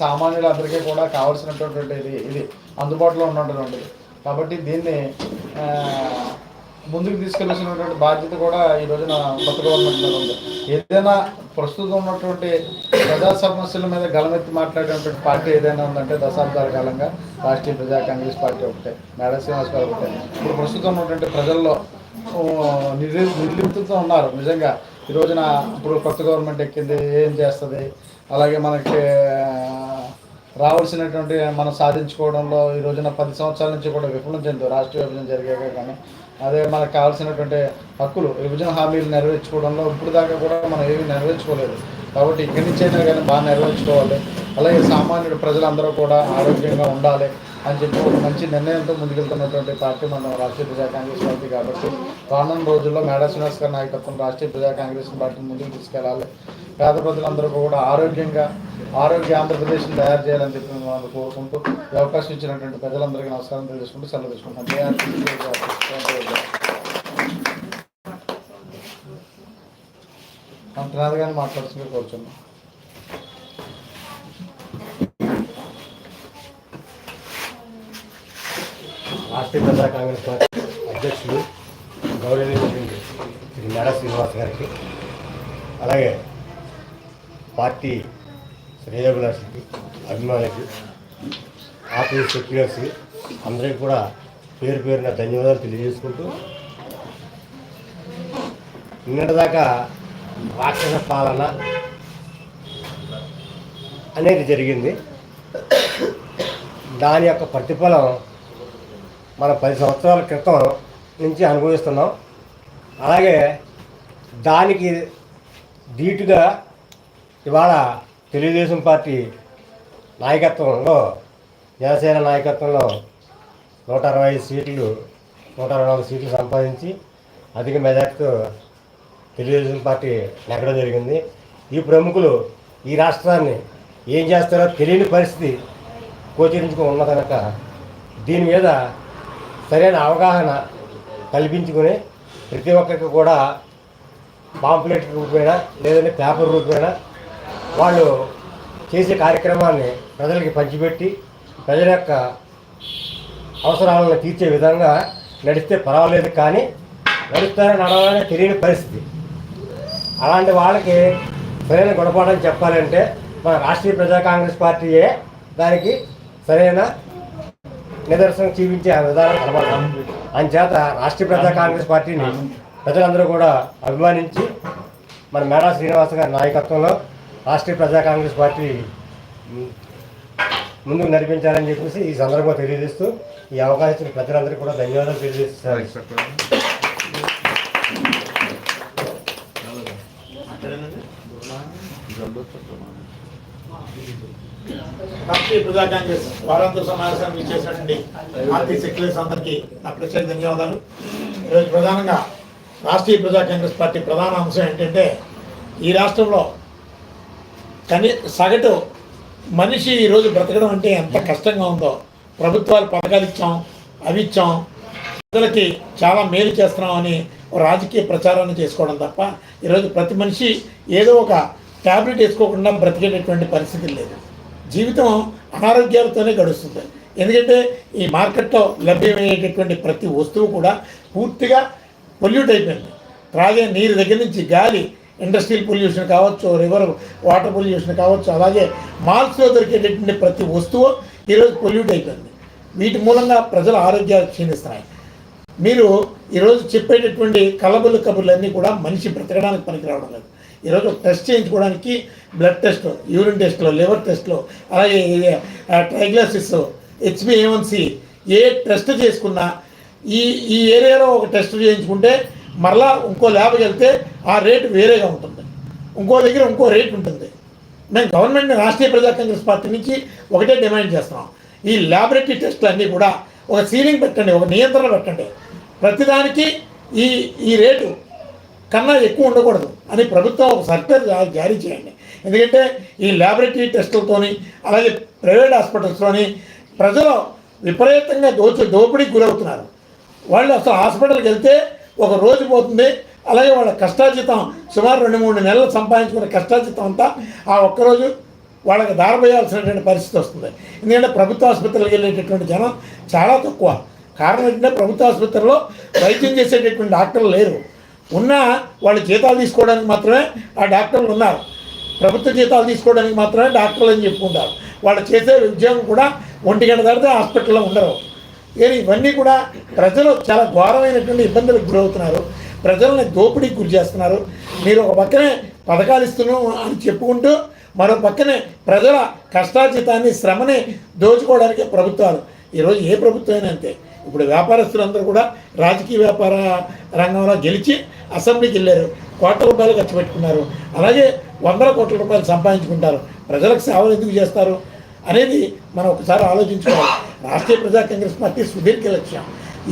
సామాన్యులందరికీ కూడా కావాల్సినటువంటి ఇది. ఇది అందుబాటులో ఉన్నటువంటిది కాబట్టి దీన్ని ముందుకు తీసుకెళ్ళాల్సినటువంటి బాధ్యత కూడా ఈ రోజున కొత్త గవర్నమెంట్ మీద ఉంది. ఏదైనా ప్రస్తుతం ఉన్నటువంటి ప్రజా సమస్యల మీద గలమెత్తి మాట్లాడేటువంటి పార్టీ ఏదైనా ఉందంటే దశాబ్దాల కాలంగా రాష్ట్రీయ ప్రజా కాంగ్రెస్ పార్టీ ఒకటే మేడ శ్రీనివాస్ గారు ఒకటే. ఇప్పుడు ప్రస్తుతం ఉన్నటువంటి ప్రజల్లో ఓ, నిర్లి నిర్లిప్తతో ఉన్నారు. నిజంగా ఈ రోజున ఇప్పుడు కొత్త గవర్నమెంట్ ఎక్కింది ఏం చేస్తుంది? అలాగే మనకి రావాల్సినటువంటి మనం సాధించుకోవడంలో ఈ రోజున పది సంవత్సరాల నుంచి కూడా విఫలం చెందు. రాష్ట్ర విభజన జరిగాక కానీ అదే మనకు కావాల్సినటువంటి హక్కులు విభజన హామీలు నెరవేర్చుకోవడంలో ఇప్పుడు దాకా కూడా మనం ఏమీ నెరవేర్చుకోలేదు. కాబట్టి ఇక్కడి నుంచి అయినా కానీ బాగా నెరవేర్చుకోవాలి. అలాగే సామాన్యుడు ప్రజలందరూ కూడా ఆరోగ్యంగా ఉండాలి. అని చెప్పి ఒక మంచి నిర్ణయంతో ముందుకెళ్తున్నటువంటి పార్టీ మన రాష్ట్రీయ ప్రజా కాంగ్రెస్ పార్టీ కాబట్టి రానున్న రోజుల్లో మేడా శ్రీనివాస్ గారి నాయకత్వం రాష్ట్రీయ ప్రజా కాంగ్రెస్ పార్టీని ముందుకు తీసుకెళ్ళాలి పేద ప్రజలందరూ కూడా ఆరోగ్యంగా ఆరోగ్య ఆంధ్రప్రదేశ్ని తయారు చేయాలని చెప్పి మనం కోరుకుంటూ ఈ అవకాశం ఇచ్చినటువంటి ప్రజలందరికీ నమస్కారం తెలుసుకుంటూ సెలవు తీసుకుంటాం అంటున్నారు కానీ మాట్లాడుతుంటే కోరుచున్నాం. రాష్ట్రీయ కాంగ్రెస్ పార్టీ అధ్యక్షులు గౌరవనీయులైనటువంటి శ్రీ మేడా శ్రీనివాస్ గారికి అలాగే పార్టీ శ్రేయోభిలాషికి అభిమానులకి ఆఫీస్ సెక్యూరిటీస్కి అందరికీ కూడా పేరు పేరున ధన్యవాదాలు తెలియజేసుకుంటూ నిన్నటిదాకా రాక్షస పాలన అనేది జరిగింది. దాని యొక్క ప్రతిఫలం మన పది సంవత్సరాల క్రితం నుంచి అనుభవిస్తున్నాం. అలాగే దానికి ధీటుగా ఇవాళ తెలుగుదేశం పార్టీ నాయకత్వంలో జనసేన నాయకత్వంలో నూట అరవై ఐదు సీట్లు నూట అరవై నాలుగు సీట్లు సంపాదించి అధిక మెజార్టీతో తెలుగుదేశం పార్టీ నెగ్గడం జరిగింది. ఈ ప్రముఖులు ఈ రాష్ట్రాన్ని ఏం చేస్తారో తెలియని పరిస్థితి గోచరించుకుని ఉన్న కనుక దీని మీద సరైన అవగాహన కల్పించుకొని ప్రతి ఒక్కరికి కూడా పాంప్లెట్ రూపేణ లేదంటే పేపర్ రూపేణ వాళ్ళు చేసే కార్యక్రమాన్ని ప్రజలకి పంచిపెట్టి ప్రజల యొక్క అవసరాలను తీర్చే విధంగా నడిస్తే పర్వాలేదు కానీ నడుస్తారని నడవాలనే తెలియని పరిస్థితి. అలాంటి వాళ్ళకి సరైన గుణపాఠం చెప్పాలంటే మన రాష్ట్రీయ ప్రజా కాంగ్రెస్ పార్టీయే దానికి సరైన నిదర్శనం చూపించే ఆ విధానం కనబడతాం అంచేత రాష్ట్రీయ ప్రజా కాంగ్రెస్ పార్టీని ప్రజలందరూ కూడా అభిమానించి మన మేడా శ్రీనివాస గారి నాయకత్వంలో రాష్ట్రీయ ప్రజా కాంగ్రెస్ పార్టీ ముందుకు నడిపించాలని చెప్పేసి ఈ సందర్భంగా తెలియజేస్తూ ఈ అవకాశం ఇచ్చిన ప్రజలందరికీ కూడా ధన్యవాదాలు తెలియజేస్తారు రాష్ట్రీయ ప్రజా కాంగ్రెస్ వారాంత సమావేశానికి ఇచ్చేసినటువంటి పార్టీ సెక్రటరీస్ అందరికీ నా ప్రత్యేక ధన్యవాదాలు. ఈరోజు ప్రధానంగా రాష్ట్రీయ ప్రజా కాంగ్రెస్ పార్టీ ప్రధాన అంశం ఏంటంటే ఈ రాష్ట్రంలో కనీ సగటు మనిషి ఈరోజు బ్రతకడం అంటే ఎంత కష్టంగా ఉందో ప్రభుత్వాలు పథకాలు ఇచ్చాం అవి ఇచ్చాం ప్రజలకి చాలా మేలు చేస్తున్నామని రాజకీయ ప్రచారాన్ని చేసుకోవడం తప్ప ఈరోజు ప్రతి మనిషి ఏదో ఒక ట్యాబ్లెట్ వేసుకోకుండా బ్రతికేటటువంటి పరిస్థితి లేదు. జీవితం అనారోగ్యాలతోనే గడుస్తుంది. ఎందుకంటే ఈ మార్కెట్లో లభ్యమయ్యేటటువంటి ప్రతి వస్తువు కూడా పూర్తిగా పొల్యూట్ అయిపోయింది. త్రాగే నీరు దగ్గర నుంచి గాలి ఇండస్ట్రియల్ పొల్యూషన్ కావచ్చు రివర్ వాటర్ పొల్యూషన్ కావచ్చు అలాగే మాల్స్లో దొరికేటటువంటి ప్రతి వస్తువు ఈరోజు పొల్యూట్ అయిపోయింది. వీటి మూలంగా ప్రజల ఆరోగ్యాలు క్షీణిస్తున్నాయి. మీరు ఈరోజు చెప్పేటటువంటి కలబులు కబుర్లన్నీ కూడా మనిషి బ్రతకడానికి పనికిరావడం లేదు. ఈరోజు టెస్ట్ చేయించుకోవడానికి బ్లడ్ టెస్ట్ యూరిన్ టెస్ట్లో లివర్ టెస్ట్లో అలాగే ట్రైగ్లాసిస్ హెచ్బిఏవన్సి ఏ టెస్ట్ చేసుకున్నా ఈ ఈ ఏరియాలో ఒక టెస్ట్ చేయించుకుంటే మరలా ఇంకో ల్యాబ్కి వెళ్తే ఆ రేటు వేరేగా ఉంటుంది. ఇంకో దగ్గర ఇంకో రేట్ ఉంటుంది. మేము గవర్నమెంట్ రాష్ట్రీయ ప్రజా కాంగ్రెస్ పార్టీ నుంచి ఒకటే డిమాండ్ చేస్తున్నాం. ఈ ల్యాబొరేటరీ టెస్ట్లు అన్నీ కూడా ఒక సీలింగ్ పెట్టండి ఒక నియంత్రణ పెట్టండి. ప్రతిదానికి ఈ ఈ రేటు కన్నా ఎక్కువ ఉండకూడదు. అని ప్రభుత్వం ఒక సర్క్యులర్ జారీ చేయండి. ఎందుకంటే ఈ ల్యాబొరేటరీ టెస్టులతోని అలాగే ప్రైవేట్ హాస్పిటల్స్లోని ప్రజలు విపరీతంగా దోచి దోపిడీకి గురవుతున్నారు. వాళ్ళు అసలు హాస్పిటల్కి వెళ్తే ఒక రోజు పోతుంది. అలాగే వాళ్ళ కష్టార్జితం సుమారు రెండు మూడు నెలలు సంపాదించుకునే కష్టార్జితం అంతా ఆ ఒక్కరోజు వాళ్ళకి దారబోయాల్సినటువంటి పరిస్థితి వస్తుంది. ఎందుకంటే ప్రభుత్వ ఆసుపత్రులకు వెళ్ళేటటువంటి జనం చాలా తక్కువ. కారణం ఏంటంటే ప్రభుత్వ ఆసుపత్రిలో వైద్యం చేసేటటువంటి డాక్టర్లు లేరు. ఉన్నా వాళ్ళు జీతాలు తీసుకోవడానికి మాత్రమే ఆ డాక్టర్లు ఉన్నారు. ప్రభుత్వ జీతాలు తీసుకోవడానికి మాత్రమే డాక్టర్లు అని చెప్పుకుంటారు. వాళ్ళు చేసే ఉద్యోగం కూడా ఒంటి గంట తర్వాత హాస్పిటల్లో ఉండరు. కానీ ఇవన్నీ కూడా ప్రజలు చాలా ఘోరమైనటువంటి ఇబ్బందులకు గురవుతున్నారు. ప్రజల్ని దోపిడీకి గురి చేస్తున్నారు. మీరు ఒక పక్కనే పథకాలు ఇస్తున్నాం అని చెప్పుకుంటూ మరో పక్కనే ప్రజల కష్టార్జితాన్ని శ్రమని దోచుకోవడానికి ప్రభుత్వాలు. ఈరోజు ఏ ప్రభుత్వం అయినా అంతే. ఇప్పుడు వ్యాపారస్తులందరూ కూడా రాజకీయ వ్యాపార రంగంలో గెలిచి అసెంబ్లీకి వెళ్ళారు. కోట్ల రూపాయలు ఖర్చు పెట్టుకున్నారు. అలాగే వందల కోట్ల రూపాయలు సంపాదించుకుంటారు. ప్రజలకు సేవలు ఎందుకు చేస్తారు అనేది మనం ఒకసారి ఆలోచించుకోవాలి. రాష్ట్రీయ ప్రజా కాంగ్రెస్ పార్టీ సుదీర్ఘ లక్ష్యం.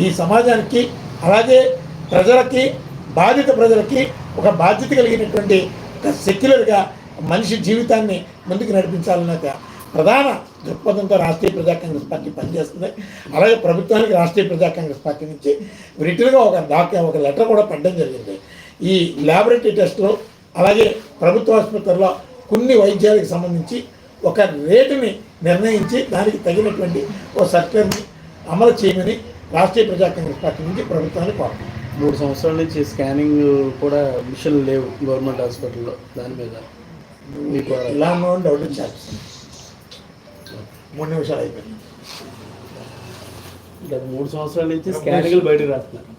ఈ సమాజానికి అలాగే ప్రజలకి బాధిత ప్రజలకి ఒక బాధ్యత కలిగినటువంటి ఒక సెక్యులర్గా మనిషి జీవితాన్ని ముందుకు నడిపించాలన్నది ప్రధాన దృక్పథంతో రాష్ట్రీయ ప్రజా కాంగ్రెస్ పార్టీ పనిచేస్తుంది. అలాగే ప్రభుత్వానికి రాష్ట్రీయ ప్రజా కాంగ్రెస్ పార్టీ నుంచి రిటర్న్గా ఒక డాక్ ఒక లెటర్ కూడా పెట్టడం జరిగింది. ఈ ల్యాబొరేటరీ టెస్టులు అలాగే ప్రభుత్వ ఆసుపత్రుల్లో కొన్ని వైద్యాలకు సంబంధించి ఒక రేటుని నిర్ణయించి దానికి తగినటువంటి ఓ సర్క్యులర్ని అమలు చేయమని రాష్ట్రీయ ప్రజా కాంగ్రెస్ పార్టీ నుంచి ప్రభుత్వాన్ని కోరుతున్నాం మూడు సంవత్సరాల నుంచి స్కానింగ్ కూడా మిషన్లు లేవు గవర్నమెంట్ హాస్పిటల్లో దాని మీద. మీకు ఇలా డౌట్ ఇచ్చారు. మూడు నిమిషాలు అయిపోయింది. గత మూడు సంవత్సరాల నుంచి స్కానింగ్లు బయటకు రాస్తున్నారు.